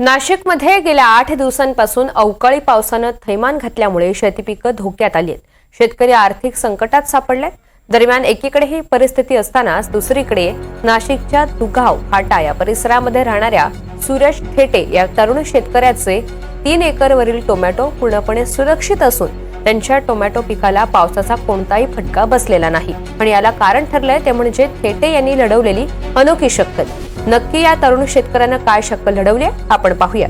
नाशिकमध्ये गेल्या आठ दिवसांपासून अवकाळी पावसानं थैमान घातल्यामुळे शेतीपिकं धोक्यात आली आहेत. शेतकरी आर्थिक संकटात सापडलेत. दरम्यान एकीकडे ही परिस्थिती असतानाच दुसरीकडे नाशिकच्या दुगाव फाटा या परिसरामध्ये राहणाऱ्या सुरेश थेटे या तरुण शेतकऱ्याचे तीन एकरवरील टोमॅटो पूर्णपणे सुरक्षित असून त्यांच्या टोमॅटो पिकाला पावसाचा कोणताही फटका बसलेला नाही. आणि याला कारण ठरलंय ते म्हणजे थेटे यांनी लढवलेली अनोखी शक्कल. नक्की या तरुण शेतकऱ्यांना काय शक्कल लढवली आहे? आपण पाहूया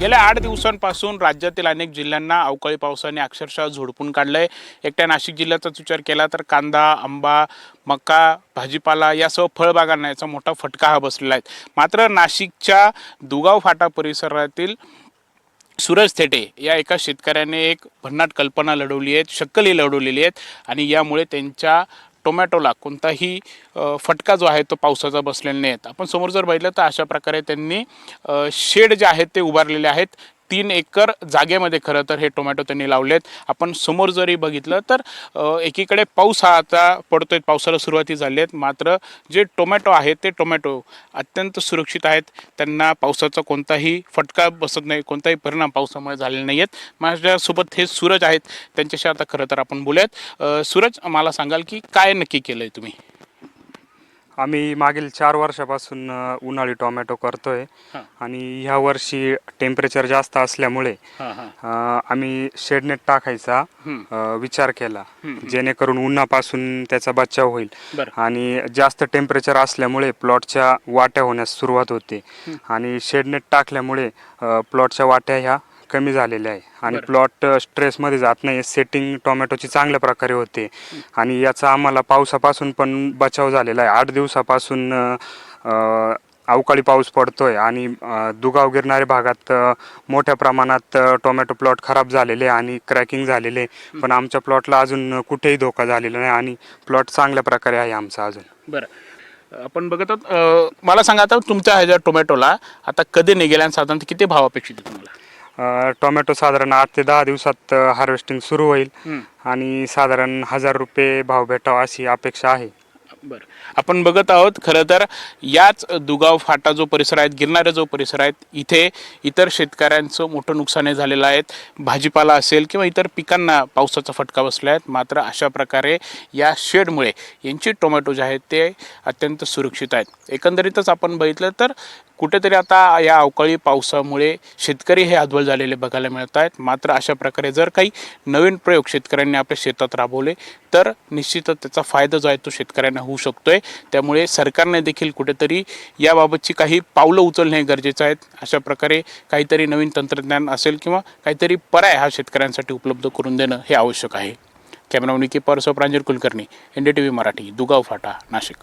गेल्या आठ दिवसांपासून राज्यातील अनेक जिल्ह्यांना अवकाळी पावसाने अक्षरशः झोडपून काढलंय. एकट्या नाशिक जिल्ह्याचाच विचार केला तर कांदा आंबा मका भाजीपाला यासह फळबागांना याचा मोठा फटका हा बसलेला आहे. मात्र नाशिकच्या दुगाव फाटा परिसरातील सूरज थेटे या एका शेतकऱ्याने एक भन्नाट कल्पना लढवली आहेत शक्कली लढवलेली आहेत आणि यामुळे त्यांच्या टोमॅटोला कोणताही फटका जो आहे तो पावसाचा बसलेला नाही आहेत आपण समोर जर बघितलं तर अशा प्रकारे त्यांनी शेड जे आहेत ते उभारलेले आहेत. तीन एकर जागेमध्ये खरं तर हे टोमॅटो त्यांनी लावलेत. आपण समोर जरी बघितलं तर एकीकडे पाऊस हा आता पडतोय पावसाला सुरुवाती झाली आहेत मात्र जे टोमॅटो आहेत ते टोमॅटो अत्यंत सुरक्षित आहेत. त्यांना पावसाचा कोणताही फटका बसत नाही कोणताही परिणाम पावसामुळे झालेला नाही आहेत माझ्यासोबत हे सूरज आहेत. त्यांच्याशी आता खरं तर आपण बोलूयात. सूरज मला सांगाल की काय नक्की केलं आहे तुम्ही? आम्ही मागील चार वर्षापासून अ, उन्हाळी टोमॅटो करतोय. हां. आणि ह्या वर्षी टेम्परेचर जास्त असल्यामुळे हां हां. अ, आम्ही शेडनेट टाकायचा. अ, विचार केला. जेणेकरून उन्हापासून त्याचा बचाव होईल. बरं. आणि जास्त टेम्परेचर असल्यामुळे प्लॉटच्या वाट्या होण्यास सुरुवात होते. आणि शेडनेट टाकल्यामुळे प्लॉटच्या वाट्या ह्या कमी झालेल्या आहे. आणि. प्लॉट स्ट्रेसमध्ये जात नाही. सेटिंग टोमॅटोची चांगल्या प्रकारे होते. आणि याचा आम्हाला पावसापासून पण बचाव झालेला आहे. आठ दिवसापासून अवकाळी पाऊस पडतोय. आणि दुगाव गिरणारे भागात मोठ्या प्रमाणात टोमॅटो प्लॉट खराब झालेले आणि क्रॅकिंग झालेले. पण आमच्या प्लॉटला अजून कुठेही धोका झालेला नाही आणि प्लॉट चांगल्या प्रकारे आहे आमचा अजून. बरं. आपण बघत आहोत मला सांगा आता तुमच्या ह्याच्या टोमॅटोला आता कधी निघेल आणि साधारण किती भाव अपेक्षित आहे तुम्हाला? टोमॅटो साधारण आठ ते दहा दिवसात हार्वेस्टिंग सुरू होईल. आणि साधारण हजार रुपये भाव भेटावा अशी अपेक्षा आहे बरं. आपण बघत आहोत खरं तर याच दुगाव फाटा जो परिसर आहे गिरणारा जो परिसर आहेत इथे इतर शेतकऱ्यांचं मोठं नुकसान झालेलं आहे. भाजीपाला असेल किंवा इतर पिकांना पावसाचा फटका बसला आहे मात्र अशा प्रकारे या शेडमुळे यांची टोमॅटो जे आहेत ते अत्यंत सुरक्षित आहेत. एकंदरीतच आपण बघितलं तर कुठेतरी आता या अवकाळी पावसामुळे शेतकरी हे हतबल झालेले बघायला मिळत आहेत. मात्र अशा प्रकारे जर काही नवीन प्रयोग शेतकऱ्यांनी आपल्या शेतात राबवले तर निश्चितच त्याचा फायदा जो आहे तो शेतकऱ्यांना होऊ शकतोय. त्यामुळे सरकारने देखील कुठेतरी याबाबतची काही पावलं उचलणे गरजेचं आहे अशा प्रकारे काहीतरी नवीन तंत्रज्ञान असेल किंवा काहीतरी पर्याय हा शेतकऱ्यांसाठी उपलब्ध करून देणं हे आवश्यक आहे. कॅमेरा निकी परसव Pranjal Kulkarni N D T V Marathi Dugaon फाटा नाशिक.